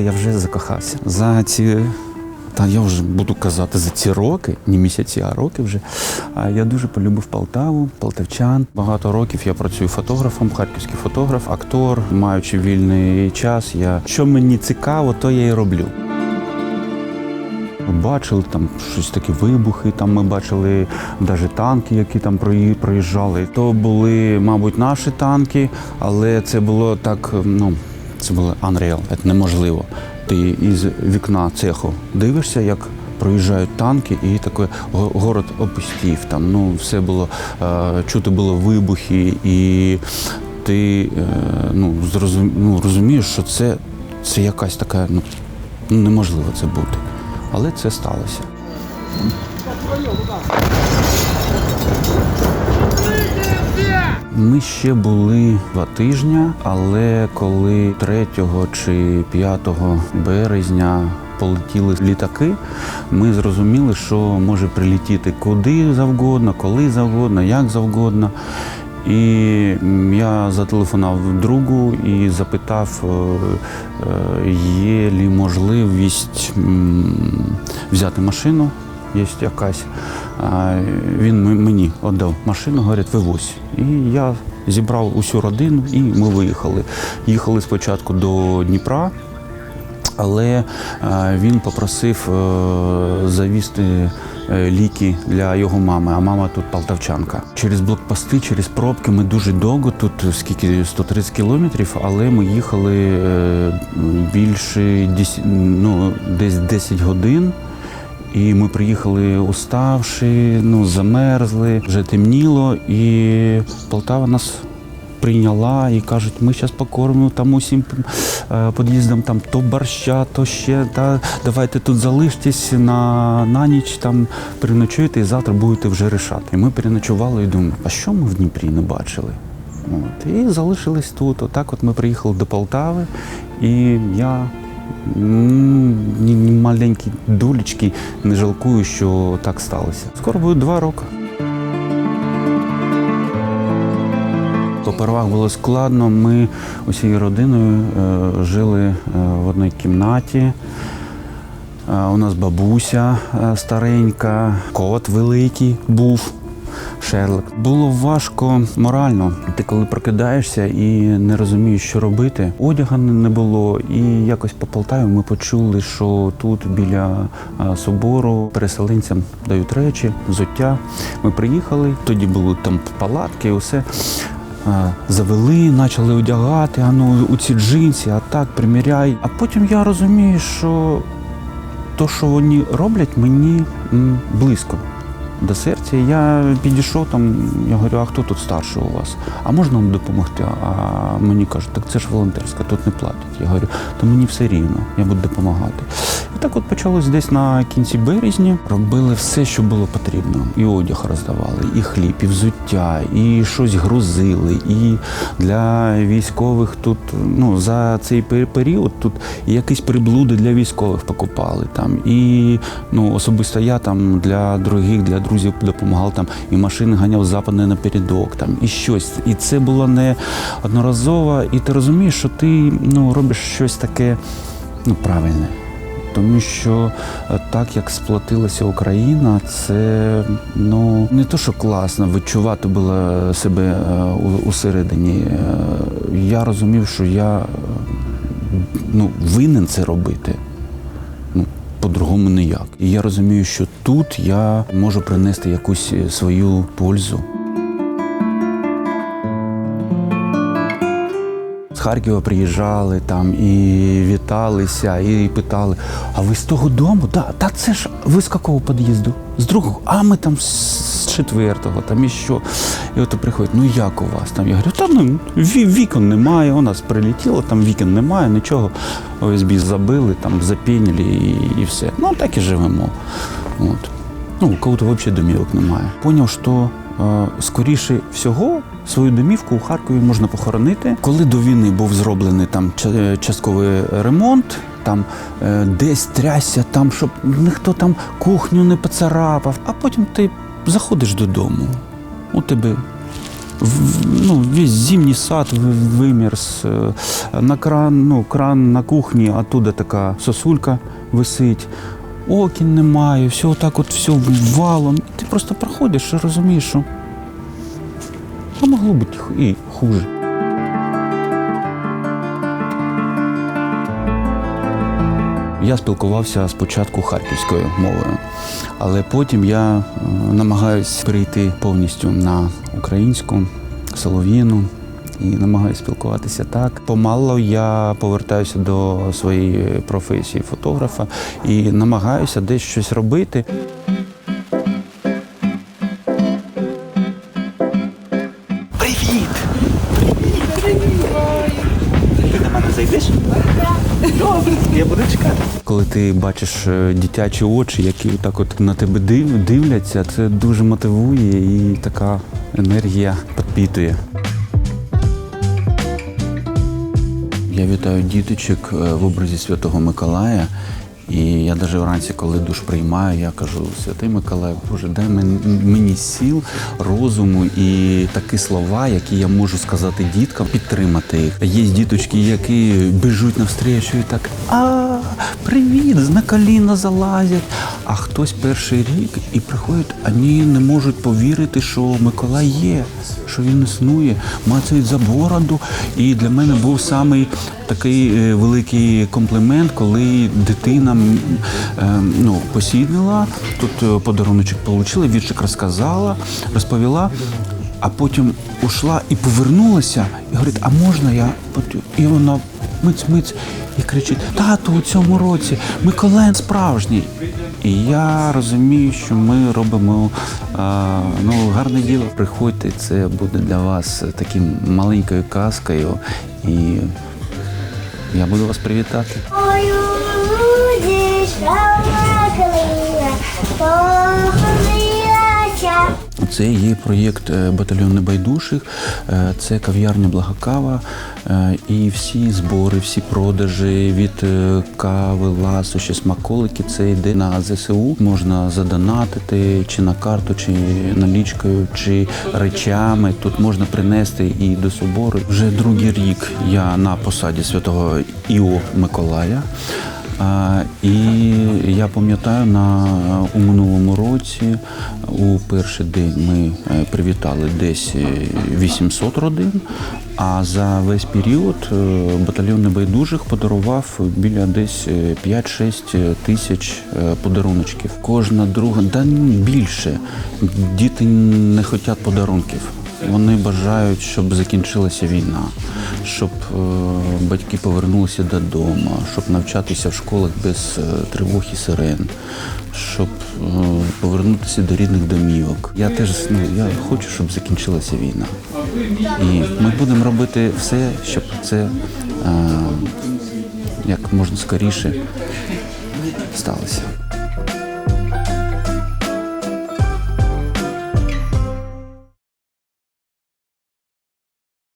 Я вже закохався. За ці, та я вже буду казати, за ці роки, не місяці, а роки вже. Я дуже полюбив Полтаву, полтавчан. Багато років я працюю фотографом, харківський фотограф, актор. Маючи вільний час, я що мені цікаво, то я і роблю. Бачили там щось такі вибухи. Там ми бачили навіть танки, які там проїжджали. То були, мабуть, наші танки, але це було так. Ну це було unreal, це неможливо. Ти із вікна цеху дивишся, як проїжджають танки, і такий город опустів. Там ну все було е, чути було вибухи, і ти е, ну, зрозум, ну, розумієш, що це, це якась така ну, неможливо це бути. Але це сталося. Ми ще були два тижні, але коли 3 чи 5 березня полетіли літаки, ми зрозуміли, що може прилетіти куди завгодно, коли завгодно, як завгодно. І я зателефонував другу і запитав, е, е, є лі можливість взяти машину, є якась. Він мені віддав машину, говорить, вивозь. І я зібрав усю родину і ми виїхали. Їхали спочатку до Дніпра, але він попросив е, завізти е, ліки для його мами, а мама тут полтавчанка. Через блокпости, через пробки ми дуже довго, тут скільки 130 кілометрів, але ми їхали е, більше 10, ну, десь 10 годин. І ми приїхали уставши, ну, замерзли, вже темніло, і Полтава нас прийняла і кажуть, ми зараз покормимо там усім е, під'їздам там то борща, то ще, та давайте тут залиштесь на, на ніч, там переночуєте і завтра будете вже рішати. І ми переночували і думаємо, а що ми в Дніпрі не бачили? От, і залишились тут. Отак от ми приїхали до Полтави, і я маленькі долічки не жалкую, що так сталося. Скоро буде два роки. Попервах було складно. Ми усією родиною е, жили е, в одній кімнаті. Е, У нас бабуся старенька, кот великий був. Шерлок. Було важко морально. Ти коли прокидаєшся і не розумієш, що робити. Одяга не було. І якось по Полтаві ми почули, що тут біля собору переселенцям дають речі, взуття. Ми приїхали, тоді були там палатки, усе. Завели, почали одягати, а ну у ці джинси, а так приміряй. А потім я розумію, що то, що вони роблять, мені близько до серця. Я підійшов там, я говорю, а хто тут старший у вас? А можна вам допомогти? А мені кажуть, так це ж волонтерська, тут не платять. Я говорю, то мені все рівно, я буду допомагати. Так от почалось десь на кінці березня. Робили все, що було потрібно. І одяг роздавали, і хліб, і взуття, і щось грузили. І для військових тут, ну, за цей період тут якісь приблуди для військових покупали там. І ну, особисто я там для других, для друзів допомагав там і машини ганяв западне напередок, там і щось. І це було не одноразово. І ти розумієш, що ти ну, робиш щось таке ну, правильне. Тому що е, так як сплотилася Україна, це ну не то, що класно відчувати було себе е, усередині. Е, Я розумів, що я ну, винен це робити. Ну, по-другому ніяк. І я розумію, що тут я можу принести якусь свою пользу. Харкова приїжджали там і віталися, і питали: а ви з того дому? Да, та це ж ви з якого під'їзду? З другого, а ми там з четвертого, там і що. І от приходять, ну як у вас там? Я говорю, та ну вікон немає, у нас прилетіло, там вікон немає, нічого. ОСБ забили, там запінили і, і все. Ну так і живемо. От. Ну, у кого-то взагалі домівок немає. Поняв, що скоріше всього свою домівку у Харкові можна похоронити. Коли до війни був зроблений там е, частковий ремонт, там е, десь трясся, там, щоб ніхто там кухню не поцарапав, а потім ти заходиш додому. У тебе ну, весь зимній сад ви- вимерз. Е, На кран, ну, кран на кухні, а туди така сосулька висить. Окін немає, все отак от все валом. Ти просто проходиш і розумієш, що а могло бути і хуже. Я спілкувався спочатку харківською мовою, але потім я е, намагаюся перейти повністю на українську, солов'їну і намагаюся спілкуватися так. Помало я повертаюся до своєї професії фотографа і намагаюся десь щось робити. Привіт! Ти до мене зайдеш? Добре, я буду чекати. Коли ти бачиш е, дитячі очі, які так от на тебе див- дивляться, це дуже мотивує і така енергія підпитує. Я вітаю діточок е, в образі Святого Миколая. І я навіть вранці, коли душ приймаю, я кажу, Святий Миколай, Боже, дай мен- мені сіл, розуму і такі слова, які я можу сказати діткам, підтримати їх. Є діточки, які біжуть навстрічу і так а привіт, на коліна залазять. А хтось перший рік і приходять, вони не можуть повірити, що Миколай є, що він існує, мацають за бороду. І для мене був самий такий е, великий комплімент, коли дитина е, ну, посідала, тут е, подаруночок отримала, віршик розказала, розповіла. А потім ушла і повернулася, і говорить, а можна я? І вона миць-миць і кричить: тату, у цьому році Миколай справжній. І я розумію, що ми робимо а, ну, гарне діло. Приходьте, це буде для вас таким маленькою казкою, і я буду вас привітати. Ой, у Це є проєкт е, батальйон небайдужих, е, це кав'ярня Благокава е, і всі збори, всі продажі від кави, ласощі, смаколики. Це йде на ЗСУ. Можна задонатити чи на карту, чи налічкою, чи речами. Тут можна принести і до собору. Вже другий рік я на посаді святого Іо Миколая. І я пам'ятаю, на у минулому році у перший день ми е, привітали десь е, 800 родин. А за весь період е, батальйон небайдужих подарував біля десь е, 5-6 тисяч е, подаруночків. Кожна друга, да більше. Діти не хочуть подарунків. Вони бажають, щоб закінчилася війна, щоб е, батьки повернулися додому, щоб навчатися в школах без е, тривог і сирен, щоб е, повернутися до рідних домівок. Я теж ну, я хочу, щоб закінчилася війна. І ми будемо робити все, щоб це е, як можна скоріше сталося.